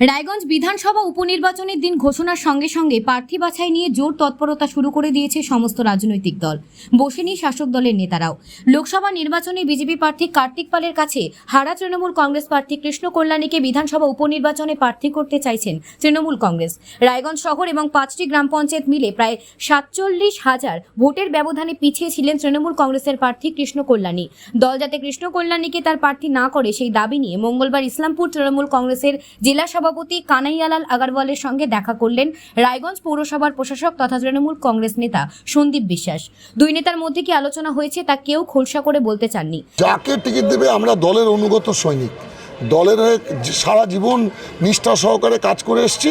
রায়গঞ্জ বিধানসভা উপনির্বাচনের দিন ঘোষণার সঙ্গে সঙ্গে প্রার্থী বাছাই নিয়ে জোর তৎপরতা শুরু করে দিয়েছে সমস্ত রাজনৈতিক দল। বসেনি শাসক দলের নেতারাও। লোকসভা নির্বাচনে বিজেপি প্রার্থী কার্তিক পালের কাছে হারা তৃণমূল কংগ্রেস প্রার্থী কৃষ্ণ কল্যাণীকে বিধানসভা উপনির্বাচনে প্রার্থী করতে চাইছেন তৃণমূল কংগ্রেস। রায়গঞ্জ শহর এবং পাঁচটি গ্রাম পঞ্চায়েত মিলে প্রায় সাতচল্লিশ হাজার ভোটের ব্যবধানে পিছিয়ে ছিলেন তৃণমূল কংগ্রেসের প্রার্থী কৃষ্ণ কল্যাণী। দল যাতে কৃষ্ণ কল্যাণীকে তার প্রার্থী না করে সেই দাবি নিয়ে মঙ্গলবার ইসলামপুর তৃণমূল কংগ্রেসের জেলা সভাপতি কানাইয়ালাল আগারওয়ালের সঙ্গে দেখা করলেন রায়গঞ্জ পৌরসভার প্রশাসক তথা তৃণমূল কংগ্রেস নেতা সন্দীপ বিশ্বাস। দুই নেতার মধ্যে কি আলোচনা হয়েছে তা কেউ খোলসা করে বলতে চাননি। যাকে টিকিট দেবে আমরা দলের অনুগত সৈনিক। দলের হয়ে সারা জীবন নিষ্ঠা সহকারে কাজ করে এসেছি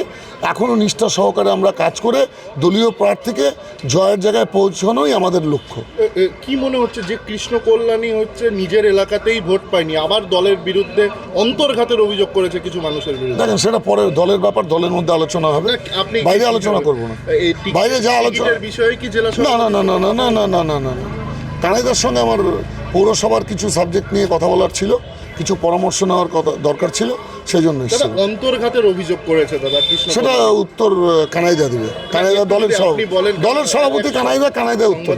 এখনও নিষ্ঠা সহকারে আমরা কাজ করে দলীয় প্রার্থীকে জয়ের জায়গায় পৌঁছানোই আমাদের লক্ষ্য কি মনে হচ্ছে যে কৃষ্ণ কল্যাণী হচ্ছে নিজের এলাকাতেই ভোট পায়নি আবার দলের বিরুদ্ধে অন্তর্ঘাতের অভিযোগ করেছে কিছু মানুষের বিরুদ্ধে দেখেন সেটা পরে দলের ব্যাপার দলের মধ্যে আলোচনা হবে আপনি বাইরে আলোচনা করব না বাইরে যা আলোচনা বিষয়ে কি জেলা না না না না না না না না না না না কানাইদার সঙ্গে আমার পৌরসভার কিছু সাবজেক্ট নিয়ে কথা বলার ছিল কিছু পরামর্শ নেওয়ার কথা দরকার ছিল সেই জন্য অন্তর্ঘাতের অভিযোগ করেছে দাদা সেটা উত্তর কানাইদা দিবে। কানাইদা দলের সভাপতি দলের সভাপতি কানাইদা কানাইদা উত্তর।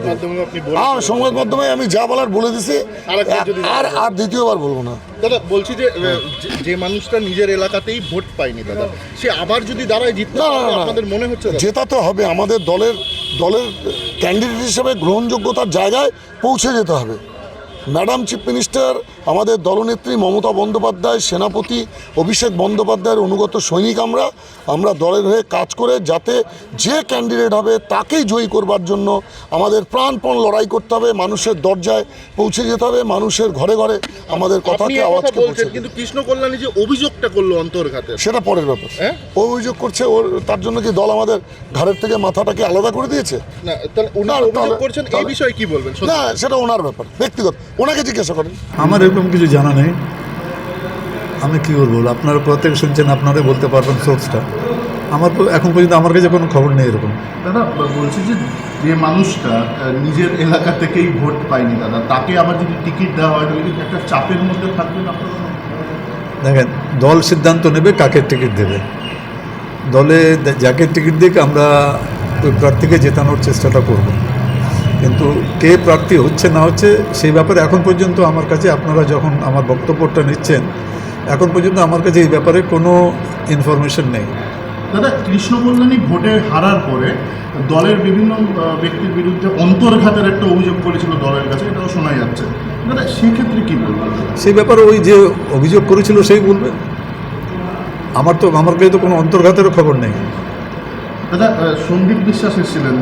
আর সংবাদ মাধ্যমে আমি যা বলার বলে দিছি আর আর দ্বিতীয়বার বলব না। দাদা বলছি যে যে- যে মানুষটা নিজের এলাকাতেই ভোট পায়নি দাদা সে আবার যদি দাঁড়ায় জিততে। আপনাদের মনে হচ্ছে? জেতা তো হবে আমাদের দলের দলের ক্যান্ডিডেট হিসেবে গ্রহণযোগ্যতার জায়গায় পৌঁছে যেতে হবে। ম্যাডাম চিফ মিনিস্টার আমাদের দলনেত্রী মমতা বন্দ্যোপাধ্যায় সেনাপতি অভিষেক বন্দ্যোপাধ্যায়ের অনুগত সৈনিক আমরা। আমরা দলের হয়ে কাজ করে যাতে যে ক্যান্ডিডেট হবে তাকেই জয়ী করবার জন্য আমাদের প্রাণপণ লড়াই করতে হবে মানুষের দরজায় পৌঁছে যেতে হবে মানুষের ঘরে ঘরে আমাদের কথাকে একথা আওয়াজকে বলছেন কিন্তু কৃষ্ণ কল্যাণী যে অভিযোগটা করল অন্তর্ঘাতের সেটা পরের ব্যাপার। হ্যাঁ? ও অভিযোগ করছে ওর তার জন্য কি দল আমাদের ঘাড়ের থেকে মাথাটাকে আলাদা করে দিয়েছে? না তাহলে উনার অভিযোগ করছেন এই বিষয়ে কি বলবেন? না সেটা ওনার ব্যাপার ব্যক্তিগত। ওনাকে জিজ্ঞাসা করেন। আমার এরকম কিছু জানা নেই। আমি কী করব? আপনারা প্রত্যেক শুনছেন আপনারাই বলতে পারবেন সোর্সটা আমার তো এখন পর্যন্ত আমার কাছে কোনো খবর নেই এরকম। দাদা বলছি যে যে মানুষটা নিজের এলাকা থেকেই ভোট পায়নি দাদা। তাকে আবার যদি টিকিট দেওয়া হয় তাহলে একটা চাপের মধ্যে থাকবেন আপনারা দেখেন দল সিদ্ধান্ত নেবে কাকে টিকিট দেবে। দলে যাকে টিকিট দিক আমরা ওই প্রার্থীকে জেতানোর চেষ্টাটা করব। কিন্তু কে প্রার্থী হচ্ছে না হচ্ছে সেই ব্যাপারে এখন পর্যন্ত আমার কাছে আপনারা যখন আমার বক্তব্যটা নিচ্ছেন এখন পর্যন্ত আমার কাছে এই ব্যাপারে কোনো ইনফরমেশন নেই। দাদা কৃষ্ণ কল্যাণী ভোটে হারার পরে দলের বিভিন্ন ব্যক্তির বিরুদ্ধে অন্তর্ঘাতের একটা অভিযোগ করেছিল দলের কাছে এটাও শোনা যাচ্ছে। দাদা সেক্ষেত্রে কী বলবেন? সেই ব্যাপারে ওই যে অভিযোগ করেছিল সেই বলবে। আমার তো আমার কাছে তো কোনো অন্তর্ঘাতেরও খবর নেই। দাদা সন্দীপ বিশ্বাস এসেছিলেন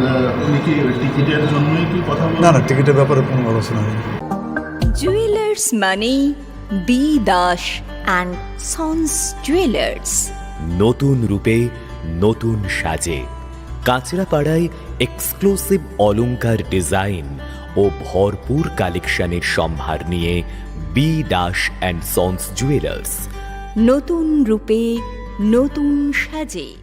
উনি কি টিকিটের জন্যই কি কথা না বলেন? না টিকিটের ব্যাপারে কোনো আলোচনা নেই জুয়েলার্স মানে B Das and sons jewellers নতুন রূপে নতুন সাজে। কাঁচরাপাড়ায় এক্সক্লুসিভ অলংকার ডিজাইন ও ভরপুর কালেকশনের সম্ভার নিয়ে B Das and sons jewellers নতুন রূপে নতুন সাজে।